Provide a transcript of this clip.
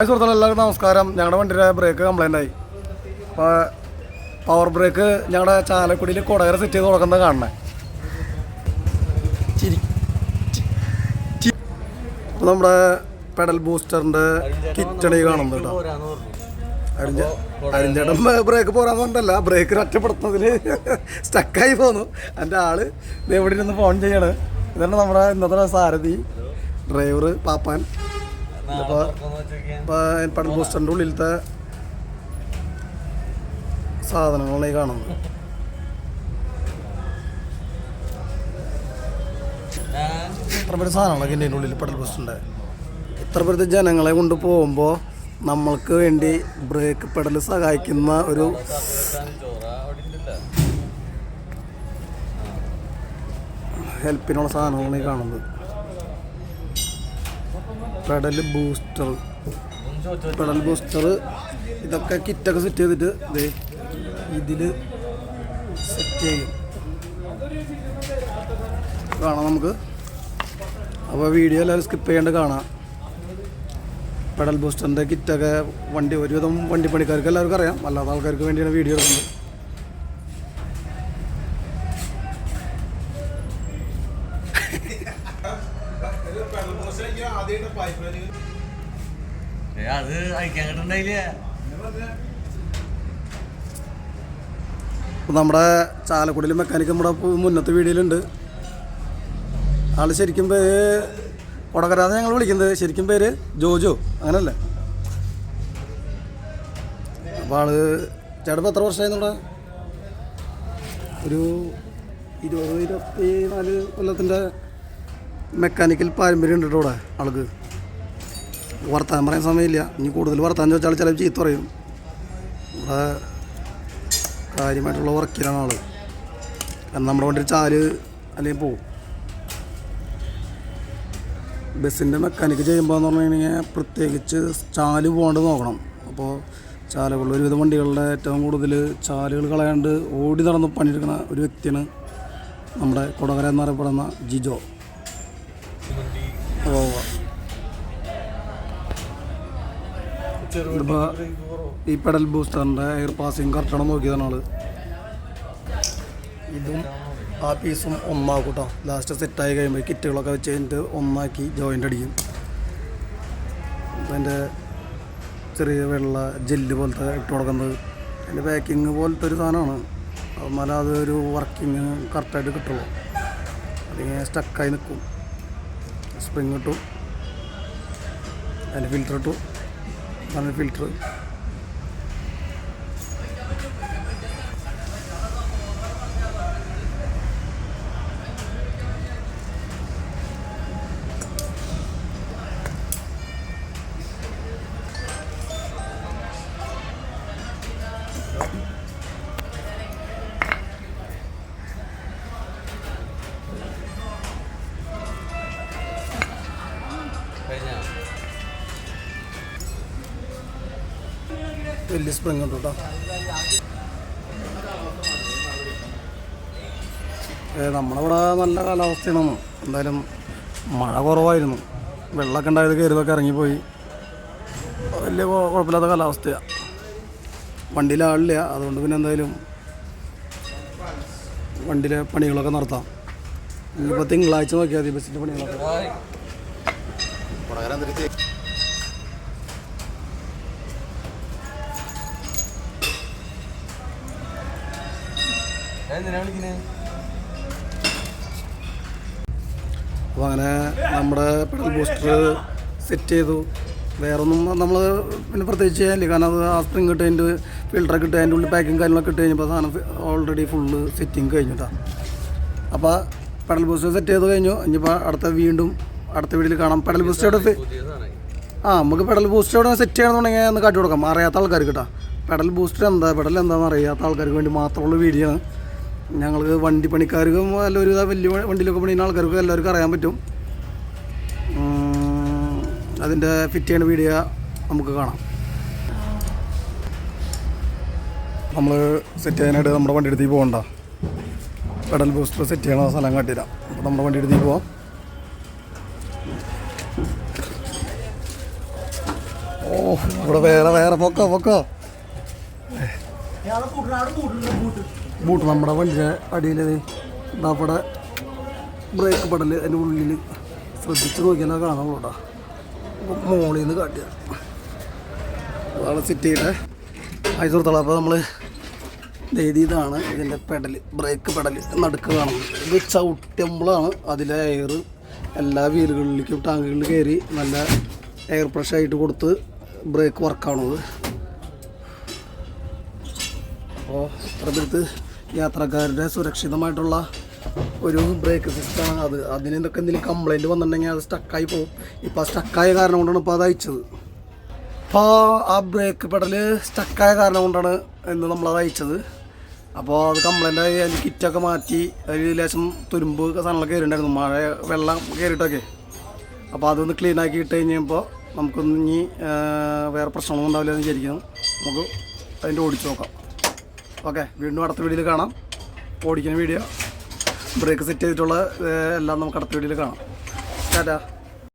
സുഹൃത്തുക്കളെ എല്ലാവർക്കും നമസ്കാരം. ഞങ്ങളുടെ വണ്ടിയുടെ ബ്രേക്ക് കംപ്ലൈന്റ് ആയി. അപ്പോൾ പവർ ബ്രേക്ക് ഞങ്ങളുടെ ചാലക്കുടിയിൽ കൊടകര സെറ്റ് ചെയ്ത് കൊടുക്കുന്നത് കാണണേ അപ്പോൾ നമ്മുടെ പെഡൽ ബൂസ്റ്ററിന്റെ കിറ്റണി കാണുന്നത് കേട്ടോ. അരിഞ്ഞ അരിഞ്ചേട്ടൻ ബ്രേക്ക് പോരാന്ന് പറഞ്ഞല്ല ബ്രേക്ക് ഒറ്റപ്പെടുത്തുന്നതിൽ സ്റ്റക്കായി പോന്നു. എന്റെ ആൾ എവിടെ ഇരുന്ന് ഫോൺ ചെയ്യാണ്. ഇതാണ് നമ്മുടെ ഇന്നത്തെ സാരഥി ഡ്രൈവർ പാപ്പാൻ. ഇപ്പോൾ പെഡൽ ബൂസ്റ്ററിന്റെ ഉള്ളിലത്തെ സാധനങ്ങളാണ് ഈ കാണുന്നത്. ഇത്ര പേര് സാധനങ്ങളൊക്കെ എന്റെ ഉള്ളിൽ പടൽ ബൂസ്റ്ററിന്റെ ഇത്ര പേരത്തെ ജനങ്ങളെ കൊണ്ട് പോകുമ്പോൾ നമ്മൾക്ക് വേണ്ടി ബ്രേക്ക് പെടൽ സഹായിക്കുന്ന ഒരു ഹെൽപ്പിനുള്ള സാധനങ്ങളാണ് ഈ കാണുന്നത്. Pedal booster. Pedal booster. ഇതൊക്കെ കിറ്റൊക്കെ സെറ്റ് ചെയ്തിട്ട് ഇതേ ഇതിൽ സെറ്റ് ചെയ്യും. കാണാം നമുക്ക്. അപ്പോൾ വീഡിയോ എല്ലാവരും സ്കിപ്പ് ചെയ്യാണ്ട് കാണാം. പെഡൽ ബൂസ്റ്ററിന്റെ കിറ്റൊക്കെ വണ്ടി ഒരുവിധം വണ്ടി പണിക്കാർക്ക് എല്ലാവർക്കും അറിയാം. അല്ലാത്ത ആൾക്കാർക്ക് വേണ്ടിയാണ് വീഡിയോ എടുക്കുന്നത്. അത് അയക്കാൻ കിട്ടണ്ടായില്ലേ നമ്മുടെ ചാലക്കുടിയിൽ മെക്കാനിക്ക് നമ്മുടെ മുന്നത്തെ വീഡിയോയിലുണ്ട് ആൾ ശരിക്കും പേര് കൊടകരാതെ ഞങ്ങൾ വിളിക്കുന്നത്. ശരിക്കും പേര് ജോജോ. അങ്ങനല്ലേ? അപ്പോൾ ആൾ ചേട്ടപ്പോൾ എത്ര വർഷമായി നമ്മുടെ ഒരു ഇരുപത് ഇരുപത്തി നാല് കൊല്ലത്തിന്റെ മെക്കാനിക്കൽ പാരമ്പര്യം ഉണ്ട് ഇവിടെ ആൾക്ക്. വർത്താൻ പറയാൻ സമയമില്ല. ഇനി കൂടുതൽ വർത്താൻ ചോദിച്ചാൽ ചില ചീത്ത പറയും. ഇവിടെ കാര്യമായിട്ടുള്ള വർക്കിലാണ് ആൾ. കാരണം നമ്മുടെ വണ്ടി ചാൽ അല്ലെങ്കിൽ പോവും. ബസ്സിന്റെ മെക്കാനിക്ക് ചെയ്യുമ്പോൾ എന്ന് പറഞ്ഞു കഴിഞ്ഞാൽ പ്രത്യേകിച്ച് ചാൽ പോകാണ്ട് നോക്കണം. അപ്പോൾ ചാലുകളിൽ ഒരുവിധ വണ്ടികളുടെ ഏറ്റവും കൂടുതൽ ചാലുകൾ കളയാണ്ട് ഓടി നടന്ന് പണിയെടുക്കുന്ന ഒരു വ്യക്തിയാണ് നമ്മുടെ കൊടകര എന്നറിയപ്പെടുന്ന ജിജോ. ഇതിപ്പോൾ ഈ പെഡൽ ബൂസ്റ്ററിന്റെ എയർ പാസിങ് കറക്റ്റാണ് നോക്കിയതാണ് ആൾ. ഇതും ആ പീസും ഒന്നാക്കും കേട്ടോ ലാസ്റ്റ് സെറ്റായി കഴിയുമ്പോൾ കിറ്റുകളൊക്കെ വെച്ച് കഴിഞ്ഞിട്ട് ഒന്നാക്കി ജോയിന്റ് അടിക്കും. അതിന്റെ ചെറിയ വെള്ള ജെല്ല് പോലത്തെ ഇട്ട് കൊടുക്കുന്നത്. അതിന്റെ പാക്കിങ് പോലത്തെ ഒരു സാധനമാണ്. എന്നാലും അത് ഒരു വർക്കിങ് കറക്റ്റായിട്ട് കിട്ടുള്ളൂ. അല്ലെങ്കിൽ സ്റ്റക്കായി നിൽക്കും സ്പ്രിങ് ഇട്ടു. അതിന്റെ ഫിൽറ്റർ ഇട്ടു. അതാണ് ഫിൽറ്റർ കഴിഞ്ഞ വലിയ സ്പ്രിങ് ഉണ്ട് കേട്ടോ നമ്മളിവിടെ നല്ല കാലാവസ്ഥയാണ്. എന്തായാലും മഴ കുറവായിരുന്നു. വെള്ളമൊക്കെ ഉണ്ടായത് കയറിയതൊക്കെ ഇറങ്ങിപ്പോയി. വലിയ കുഴ- കുഴപ്പമില്ലാത്ത കാലാവസ്ഥയാണ് വണ്ടിയിൽ ആളില്ല. അതുകൊണ്ട് പിന്നെ എന്തായാലും വണ്ടിയിലെ പണികളൊക്കെ നടത്താം. ഇനിയിപ്പോൾ തിങ്കളാഴ്ച നോക്കിയാൽ മതി ബസ്സിന്റെ പണികളൊക്കെ. അപ്പോൾ അങ്ങനെ നമ്മുടെ പെഡൽ ബൂസ്റ്റർ സെറ്റ് ചെയ്തു. വേറൊന്നും നമ്മൾ പിന്നെ പ്രത്യേകിച്ച് ചെയ്യാനില്ല. കാരണം അത് ആ സ്പ്രിങ് ഇട്ട് അതിന്റെ ഇട്ട് അതിന്റെ ഉള്ളിൽ പാക്കിങ് കാര്യങ്ങളൊക്കെ ഇട്ട് കഴിഞ്ഞപ്പോൾ സാധനം ഓൾറെഡി ഫുള്ള് സെറ്റിങ് കഴിഞ്ഞിട്ടാണ് അപ്പോൾ പെഡൽ ബൂസ്റ്റർ സെറ്റ് ചെയ്ത് കഴിഞ്ഞു. ഇനിയിപ്പോൾ അടുത്ത വീണ്ടും അടുത്ത വീട്ടിൽ കാണാം. പെഡൽ ബൂസ്റ്റർ ആ നമുക്ക് പെഡൽ ബൂസ്റ്ററോടെ സെറ്റ് ചെയ്യണമെന്നുണ്ടെങ്കിൽ ഒന്ന് കാട്ടി കൊടുക്കാം. അറിയാത്ത ആൾക്കാർക്ക് കേട്ടോ പെഡൽ ബൂസ്റ്റർ എന്താ പെഡൽ എന്താണെന്ന് അറിയാത്ത ആൾക്കാർക്ക് വേണ്ടി മാത്രമുള്ള വീഡിയോ ആണ്. ഞങ്ങൾക്ക് വണ്ടി പണിക്കാർക്കും അല്ല ഒരു വലിയ വണ്ടിയിലൊക്കെ പണിയുന്ന ആൾക്കാർക്കും എല്ലാവർക്കും അറിയാൻ പറ്റും. അതിന്റെ ഫിറ്റ് ചെയ്യുന്ന വീഡിയോ നമുക്ക് കാണാം. നമ്മൾ സെറ്റ് ചെയ്യാനായിട്ട് നമ്മുടെ വണ്ടി എടുത്തേക്ക് പോകണ്ട. പെഡൽ ബൂസ്റ്റർ സെറ്റ് ചെയ്യണ സ്ഥലം കാട്ടില്ല അപ്പോൾ നമ്മുടെ വണ്ടി എടുത്തേക്ക് പോവാം. ഓ ഇവിടെ വേറെ വേറെ പൊക്കോ പൊക്കോ. ബൂട്ട് നമ്മുടെ വണ്ടിയുടെ അടിയിൽ ഇവിടെ ബ്രേക്ക് പെടൽ അതിന്റെ ഉള്ളിൽ ശ്രദ്ധിച്ച് നോക്കിയാൽ കാണാൻ കേട്ടോ. മോളിൽ നിന്ന് കാട്ടിയ. അതാണ് സിറ്റിയുടെ സുഹൃത്തുക്കളെ അപ്പോൾ നമ്മൾ ഇതാണ് ഇതിന്റെ പെടൽ ബ്രേക്ക് പെടൽ നടുക്ക് കാണുന്നത്. ഇത് ചവിട്ടുമ്പോഴാണ് അതിലെ എയർ എല്ലാ വീലുകളിലേക്കും ടാങ്കുകളിൽ കയറി നല്ല എയർ പ്രഷർ ആയിട്ട് കൊടുത്ത് ബ്രേക്ക് വർക്കാണത് അപ്പോൾ അത്രപ്പെടുത്ത് യാത്രക്കാരുടെ സുരക്ഷിതമായിട്ടുള്ള ഒരു ബ്രേക്ക് സിസ്റ്റമാണ് അത്. അതിന് എന്തൊക്കെ എന്തെങ്കിലും കംപ്ലൈന്റ് വന്നിട്ടുണ്ടെങ്കിൽ അത് സ്റ്റക്കായി പോകും. ഇപ്പോൾ സ്റ്റക്കായ കാരണം കൊണ്ടാണ് ഇപ്പോൾ അത് അയച്ചത് അപ്പോൾ ആ ബ്രേക്ക് പെടൽ സ്റ്റക്കായ കാരണം കൊണ്ടാണ് എന്ന് നമ്മളത് അയച്ചത്. അപ്പോൾ അത് കംപ്ലൈന്റ് ആയി അതിന്റെ കിറ്റൊക്കെ മാറ്റി അതിൽ ലേശം തുരുമ്പ് സാധനങ്ങളൊക്കെ കയറിയിട്ടുണ്ടായിരുന്നു. മഴ വെള്ളം കയറിയിട്ടൊക്കെ. അപ്പോൾ അതൊന്ന് ക്ലീൻ ആക്കി ഇട്ട് കഴിഞ്ഞപ്പോൾ നമുക്കൊന്ന് ഇനി വേറെ പ്രശ്നമൊന്നും ഉണ്ടാവില്ല എന്ന് വിചാരിക്കുന്നു. നമുക്ക് അതിന്റെ ഓടിച്ച് നോക്കാം. ഓക്കെ വീണ്ടും അടുത്ത വീഡിയോയിൽ കാണാം. ഓടിക്കുന്ന വീഡിയോ. ബ്രേക്ക് സെറ്റ് ചെയ്തിട്ടുള്ള എല്ലാം നമുക്ക് അടുത്ത വീഡിയോയിൽ കാണാം. ടാറ്റാ.